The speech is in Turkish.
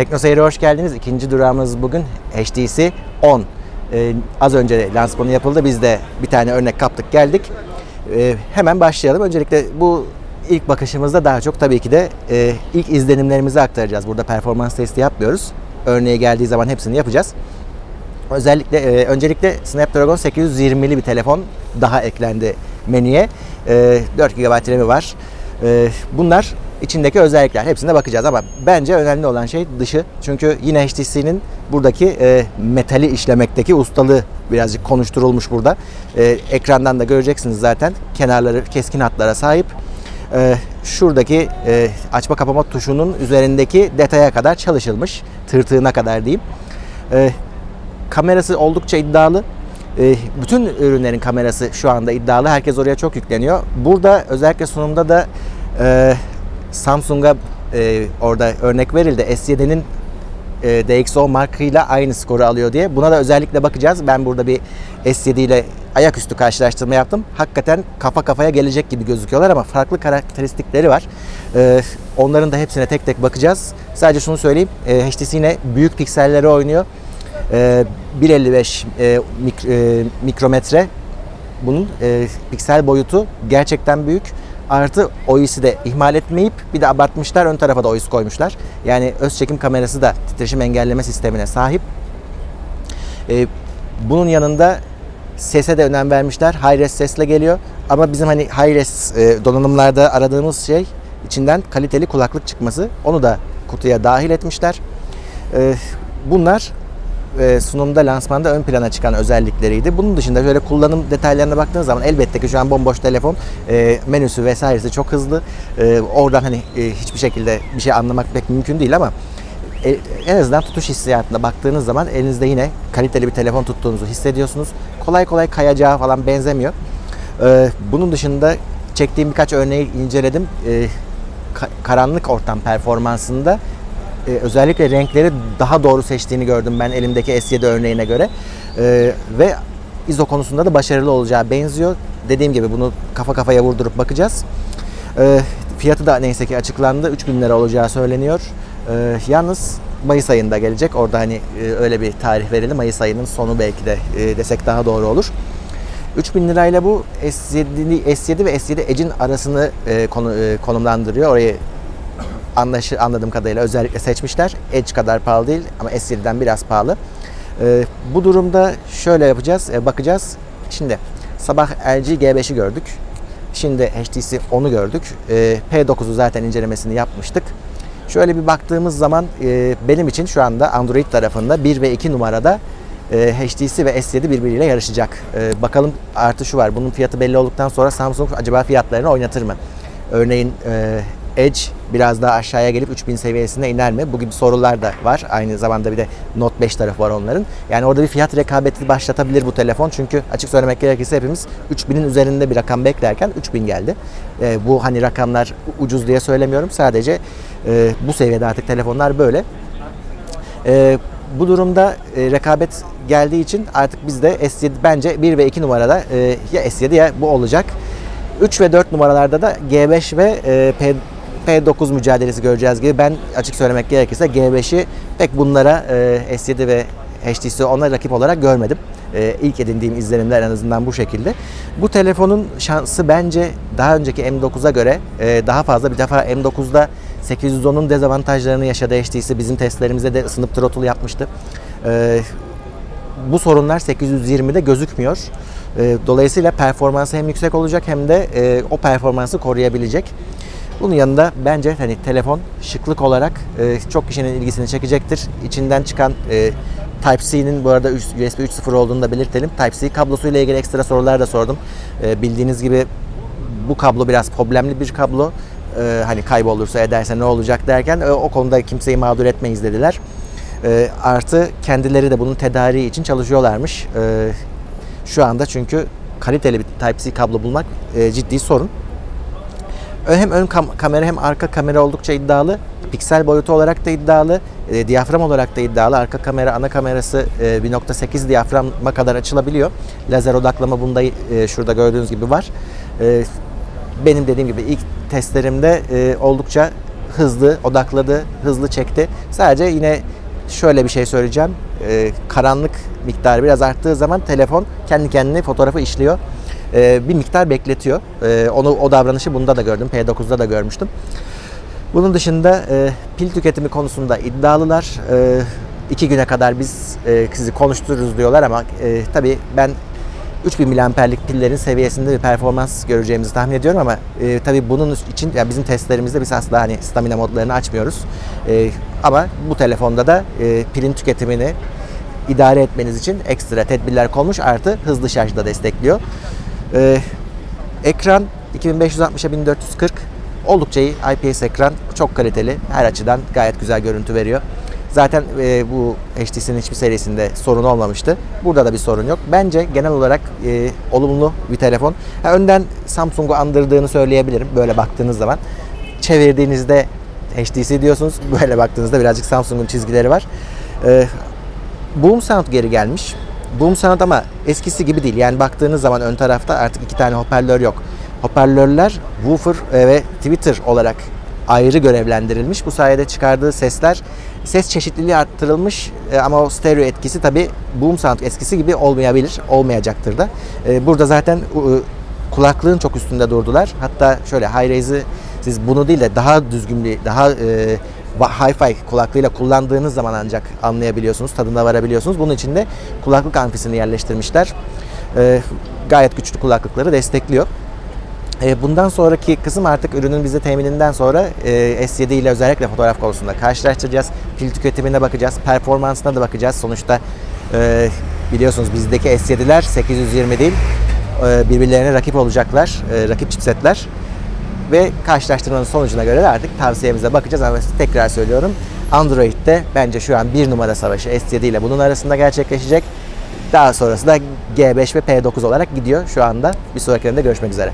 Tekno hoş geldiniz. İkinci durağımız bugün HTC 10. Ee, az önce lansmanı yapıldı. Biz de bir tane örnek kaptık geldik. Ee, hemen başlayalım. Öncelikle bu ilk bakışımızda daha çok tabii ki de e, ilk izlenimlerimizi aktaracağız. Burada performans testi yapmıyoruz. Örneğe geldiği zaman hepsini yapacağız. Özellikle e, öncelikle Snapdragon 820'li bir telefon daha eklendi menüye. E, 4 GB RAM'i var. E, bunlar içindeki özellikler. Hepsine bakacağız ama bence önemli olan şey dışı. Çünkü yine HTC'nin buradaki e, metali işlemekteki ustalığı birazcık konuşturulmuş burada. E, ekrandan da göreceksiniz zaten. Kenarları keskin hatlara sahip. E, şuradaki e, açma kapama tuşunun üzerindeki detaya kadar çalışılmış. Tırtığına kadar diyeyim. E, kamerası oldukça iddialı. Ee, Bütün ürünlerin kamerası şu anda iddialı. Herkes oraya çok yükleniyor. Burada özellikle sunumda da e, Samsung'a e, orada örnek verildi. S7'nin e, DxO markıyla aynı skoru alıyor diye. Buna da özellikle bakacağız. Ben burada bir S7 ile ayaküstü karşılaştırma yaptım. Hakikaten kafa kafaya gelecek gibi gözüküyorlar ama farklı karakteristikleri var. E, onların da hepsine tek tek bakacağız. Sadece şunu söyleyeyim. E, HTC yine büyük pikselleri oynuyor. Ee, 1.55 e, mik- e, mikrometre bunun e, piksel boyutu gerçekten büyük. Artı OIS'i de ihmal etmeyip bir de abartmışlar ön tarafa da OIS koymuşlar. Yani öz çekim kamerası da titreşim engelleme sistemine sahip. E, bunun yanında sese de önem vermişler. High-res sesle geliyor. Ama bizim hani high-res e, donanımlarda aradığımız şey içinden kaliteli kulaklık çıkması. Onu da kutuya dahil etmişler. E, bunlar e, sunumda lansmanda ön plana çıkan özellikleriydi. Bunun dışında şöyle kullanım detaylarına baktığınız zaman elbette ki şu an bomboş telefon e, menüsü vesairesi çok hızlı. E, oradan hani e, hiçbir şekilde bir şey anlamak pek mümkün değil ama e, en azından tutuş hissiyatına baktığınız zaman elinizde yine kaliteli bir telefon tuttuğunuzu hissediyorsunuz. Kolay kolay kayacağı falan benzemiyor. E, bunun dışında çektiğim birkaç örneği inceledim. E, ka- karanlık ortam performansında e, özellikle renkleri daha doğru seçtiğini gördüm ben elimdeki S7 örneğine göre. E, ve ISO konusunda da başarılı olacağı benziyor. Dediğim gibi bunu kafa kafaya vurdurup bakacağız. E, fiyatı da neyse ki açıklandı. 3000 lira olacağı söyleniyor. E, yalnız Mayıs ayında gelecek. Orada hani e, öyle bir tarih verelim. Mayıs ayının sonu belki de e, desek daha doğru olur. 3000 lirayla bu S7, S7 ve S7 Edge'in arasını e, konu, e, konumlandırıyor. Orayı anlaşı, anladığım kadarıyla özellikle seçmişler. Edge kadar pahalı değil ama S7'den biraz pahalı. Ee, bu durumda şöyle yapacağız, e, bakacağız. Şimdi sabah LG G5'i gördük. Şimdi HTC 10'u gördük. Ee, P9'u zaten incelemesini yapmıştık. Şöyle bir baktığımız zaman e, benim için şu anda Android tarafında 1 ve 2 numarada e, HTC ve S7 birbiriyle yarışacak. E, bakalım artı şu var. Bunun fiyatı belli olduktan sonra Samsung acaba fiyatlarını oynatır mı? Örneğin e, Edge biraz daha aşağıya gelip 3000 seviyesine iner mi? Bu gibi sorular da var. Aynı zamanda bir de Note 5 tarafı var onların. Yani orada bir fiyat rekabeti başlatabilir bu telefon. Çünkü açık söylemek gerekirse hepimiz 3000'in üzerinde bir rakam beklerken 3000 geldi. E, bu hani rakamlar ucuz diye söylemiyorum. Sadece e, bu seviyede artık telefonlar böyle. E, bu durumda e, rekabet geldiği için artık bizde S7 bence 1 ve 2 numarada e, ya S7 ya bu olacak. 3 ve 4 numaralarda da G5 ve e, P, P9 mücadelesi göreceğiz gibi. Ben açık söylemek gerekirse G5'i pek bunlara e, S7 ve HTC ona rakip olarak görmedim. E, ilk edindiğim izlenimler en azından bu şekilde. Bu telefonun şansı bence daha önceki M9'a göre e, daha fazla. Bir defa M9'da 810'un dezavantajlarını yaşadı HTC. Bizim testlerimizde de ısınıp throttle yapmıştı. E, bu sorunlar 820'de gözükmüyor. E, Dolayısıyla performansı hem yüksek olacak hem de e, o performansı koruyabilecek. Bunun yanında bence hani telefon şıklık olarak e, çok kişinin ilgisini çekecektir. İçinden çıkan e, Type-C'nin bu arada USB 3.0 olduğunu da belirtelim. Type-C kablosuyla ilgili ekstra sorular da sordum. E, bildiğiniz gibi bu kablo biraz problemli bir kablo. E, hani kaybolursa ederse ne olacak derken e, o konuda kimseyi mağdur etmeyiz dediler. E, artı kendileri de bunun tedariği için çalışıyorlarmış. E, şu anda çünkü kaliteli bir Type-C kablo bulmak e, ciddi sorun. Hem ön kam- kamera hem arka kamera oldukça iddialı. Piksel boyutu olarak da iddialı. E, diyafram olarak da iddialı. Arka kamera ana kamerası e, 1.8 diyaframa kadar açılabiliyor. Lazer odaklama bunda e, şurada gördüğünüz gibi var. E, benim dediğim gibi ilk testlerimde e, oldukça hızlı odakladı, hızlı çekti. Sadece yine şöyle bir şey söyleyeceğim. Ee, karanlık miktarı biraz arttığı zaman telefon kendi kendine fotoğrafı işliyor. Ee, bir miktar bekletiyor. Ee, onu o davranışı bunda da gördüm. P9'da da görmüştüm. Bunun dışında e, pil tüketimi konusunda iddialılar. E, iki güne kadar biz e, sizi konuştururuz diyorlar ama e, tabii ben 3000 miliamperlik pillerin seviyesinde bir performans göreceğimizi tahmin ediyorum ama e, tabii bunun için yani bizim testlerimizde biz asla hani stamina modlarını açmıyoruz. E, ama bu telefonda da e, pilin tüketimini idare etmeniz için ekstra tedbirler konmuş artı hızlı şarjı da destekliyor. E, ekran 2560'a 1440 oldukça iyi IPS ekran çok kaliteli her açıdan gayet güzel görüntü veriyor. Zaten e, bu HTC'nin hiçbir serisinde sorun olmamıştı. Burada da bir sorun yok. Bence genel olarak e, olumlu bir telefon. Ha, önden Samsung'u andırdığını söyleyebilirim böyle baktığınız zaman. Çevirdiğinizde HTC diyorsunuz. Böyle baktığınızda birazcık Samsung'un çizgileri var. E, Boom Sound geri gelmiş. Boom Sound ama eskisi gibi değil. Yani baktığınız zaman ön tarafta artık iki tane hoparlör yok. Hoparlörler woofer e, ve Twitter olarak ayrı görevlendirilmiş. Bu sayede çıkardığı sesler ses çeşitliliği arttırılmış e, ama o stereo etkisi tabi Boom Sound eskisi gibi olmayabilir, olmayacaktır da. E, Burada zaten kulaklığın çok üstünde durdular. Hatta şöyle Hi-Res'i siz bunu değil de daha düzgün bir, daha hi-fi kulaklığıyla kullandığınız zaman ancak anlayabiliyorsunuz, tadına varabiliyorsunuz. Bunun için de kulaklık amfisini yerleştirmişler. E, gayet güçlü kulaklıkları destekliyor. E, Bundan sonraki kısım artık ürünün bize temininden sonra e, S7 ile özellikle fotoğraf konusunda karşılaştıracağız. Pil tüketimine bakacağız, performansına da bakacağız. Sonuçta e, biliyorsunuz bizdeki S7'ler 820 değil, e, birbirlerine rakip olacaklar, e, rakip chipsetler. Ve karşılaştırmanın sonucuna göre de artık tavsiyemize bakacağız. Ama tekrar söylüyorum Android'de bence şu an bir numara savaşı S7 ile bunun arasında gerçekleşecek. Daha sonrası da G5 ve P9 olarak gidiyor şu anda. Bir sonrakilerinde görüşmek üzere.